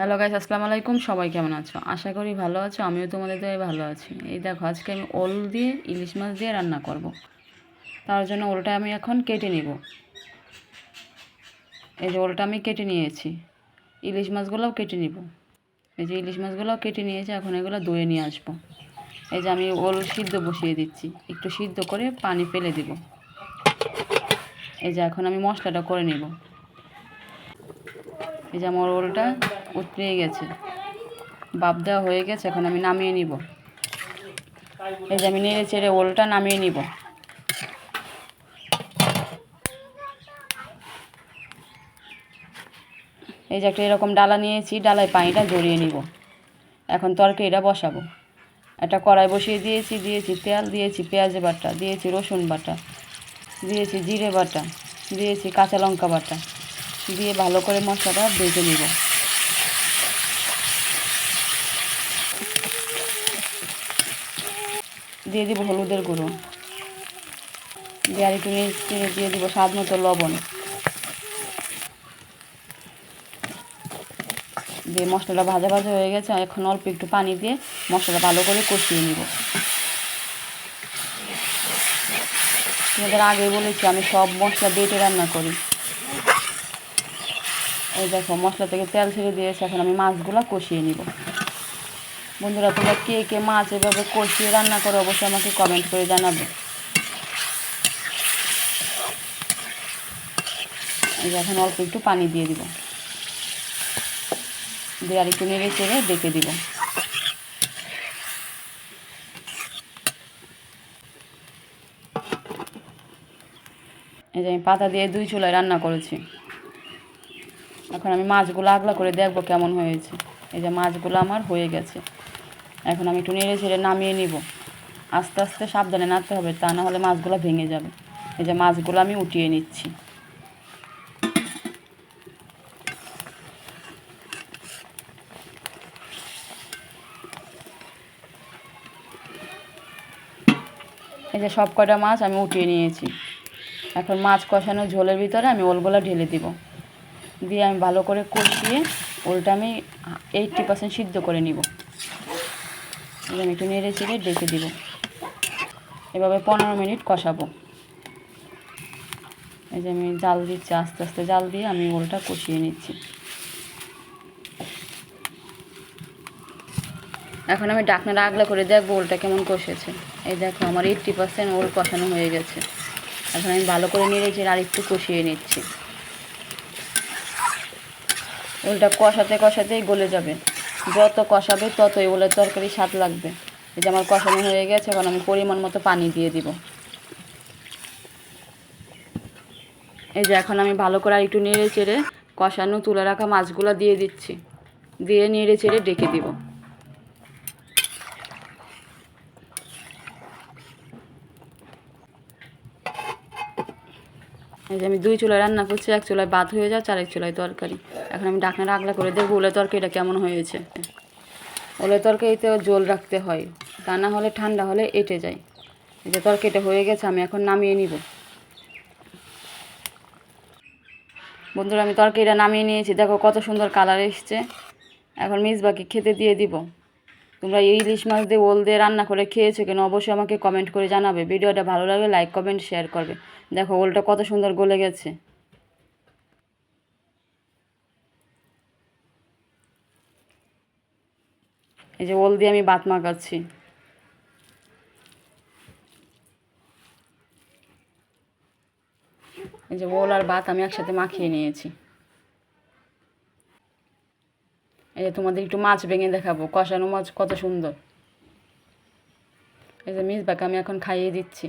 Hello guys আসসালামু আলাইকুম। সবাই কেমন আছো? আশা করি ভালো আছো, আমিও তোমাদের দয়ে ভালো আছি। এই দেখো, আজকে আমি ওল দিয়ে, ইলিশ মাছ দিয়ে রান্না করব। তার জন্য ওলটা আমি এখন কেটে নিব। এই যে ওলটা আমি কেটে নিয়েছি। ইলিশ মাছগুলোও কেটে নিব। এই যে ইলিশ মাছগুলোও কেটে নিয়েছি, এখন এগুলো ধুয়ে নিয়ে আসব। এই যে আমি ওল সিদ্ধ বসিয়ে দিচ্ছি। একটু সিদ্ধ করে পানি ফেলে দিব। এই যে এখন আমি মশলাটা করে নিব। এই যে আমার ওলটা উতরে গেছে। বাপ দেওয়া হয়ে গেছে, এখন আমি নামিয়ে নিব। এই যে আমি নেড়ে চেড়ে ওলটা নামিয়ে নিব। এই যে একটা এরকম ডালা নিয়েছি, ডালায় পানিটা জড়িয়ে নিব। এখন তরকারিটা বসাবো। একটা কড়াই বসিয়ে দিয়েছি দিয়েছি তেল, দিয়েছি পেঁয়াজ বাটা, দিয়েছি রসুন বাটা, দিয়েছি জিরে বাটা, দিয়েছি কাঁচা লঙ্কা বাটা। দিয়ে ভালো করে মশলাটা বেজে নিব। দিয়ে দিব হলুদের গুঁড়ো। দিয়ে আর একটু নেড়ে দিয়ে দিব স্বাদ মতো লবণ। দিয়ে মশলাটা ভাজা ভাজা হয়ে গেছে, এখন অল্প একটু পানি দিয়ে মশলাটা ভালো করে কষিয়ে নিব। তোমাদের আগে বলেছি, আমি সব মশলা বেটে রান্না করি। এই দেখো, মশলা থেকে তেল ছেড়ে দিয়েছে, এখন আমি মাছগুলো কষিয়ে নিব। বন্ধুরা, তোমরা কে কে মাছ এভাবে কষিয়ে রান্না করো অবশ্যই আমাকে কমেন্ট করে জানাবে। এখন অল্প একটু পানি দিয়ে দিব। দিয়ে আর একটু নেড়ে চেড়ে ডেকে দিব। এই যে আমি পাতা দিয়ে দুই চুলায় রান্না করেছি। এখন আমি মাছগুলো আগলা করে দেখব কেমন হয়েছে। এই যে মাছগুলো আমার হয়ে গেছে। এখন আমি একটু নেড়ে ছেড়ে নামিয়ে নিব। আস্তে আস্তে সাবধানে নাড়তে হবে, তা না হলে মাছগুলো ভেঙে যাবে। এই যে মাছগুলো আমি উঠিয়ে নিচ্ছি। এই যে সব কটা মাছ আমি উঠিয়ে নিয়েছি। এখন মাছ কষানো ঝোলের ভিতরে আমি ওলগুলো ঢেলে দিব। দিয়ে আমি ভালো করে কষিয়ে ওলটা আমি এইটটি পার্সেন্ট সিদ্ধ করে নিব। আমি একটু নেড়ে চেড়ে ডেকে দিব। এভাবে পনেরো মিনিট কষাবো। এই যে আমি জাল দিচ্ছি, আস্তে আস্তে জাল দিয়ে আমি ওলটা কষিয়ে নিচ্ছি। এখন আমি ডাকনাটা আগলা করে দেখব ওলটা কেমন কষেছে। এই দেখো, আমার এইট্টি পার্সেন্ট ওল কষানো হয়ে গেছে। এখন আমি ভালো করে নেড়েছি আর একটু কষিয়ে নিচ্ছি। ওলটা কষাতে কষাতেই গলে যাবে। যত কষাবে ততই ওলের তরকারি স্বাদ লাগবে। এই যে আমার কষানো হয়ে গেছে, এখন আমি পরিমাণ মতো পানি দিয়ে দিব। এই যে এখন আমি ভালো করে একটু নেড়ে চেড়ে কষানো তুলে রাখা মাছগুলো দিয়ে দিচ্ছি। দিয়ে নেড়ে চেড়ে ডেকে দিব। এই যে আমি দুই চুলায় রান্না করছি, এক চুলায় ভাত হয়ে যাচ্ছে আর এক চুলায় তরকারি। এখন আমি ডাকনাটা আগলা করে দেখব ওলের এটা কেমন হয়েছে। ওলের তরকারিতেও জল রাখতে হয়, তা না হলে ঠান্ডা হলে এঁটে যায়। এই যে তরকারিটা হয়ে গেছে, আমি এখন নামিয়ে নিব। বন্ধুরা, আমি তরকারিটা নামিয়ে নিয়েছি, দেখো কত সুন্দর কালার এসছে। এখন মিসবাকে খেতে দিয়ে দিব। তোমরা এই ইলিশ মাছ দিয়ে ওল দিয়ে রান্না করে খেয়েছো কেন অবশ্যই আমাকে কমেন্ট করে জানাবে। ভিডিওটা ভালো লাগলে লাইক, কমেন্ট, শেয়ার করবে। দেখো ওলটা কত সুন্দর গলে গেছে। এই যে ওল দিয়ে আমি বাত মাখাচ্ছি। এই যে ওল আর বাত আমি একসাথে মাখিয়ে নিয়েছি। এই যে তোমাদের একটু মাছ ভেঙে দেখাবো, কষানো মাছ কত সুন্দর। এই যে মিসবাকে আমি এখন খাইয়ে দিচ্ছি।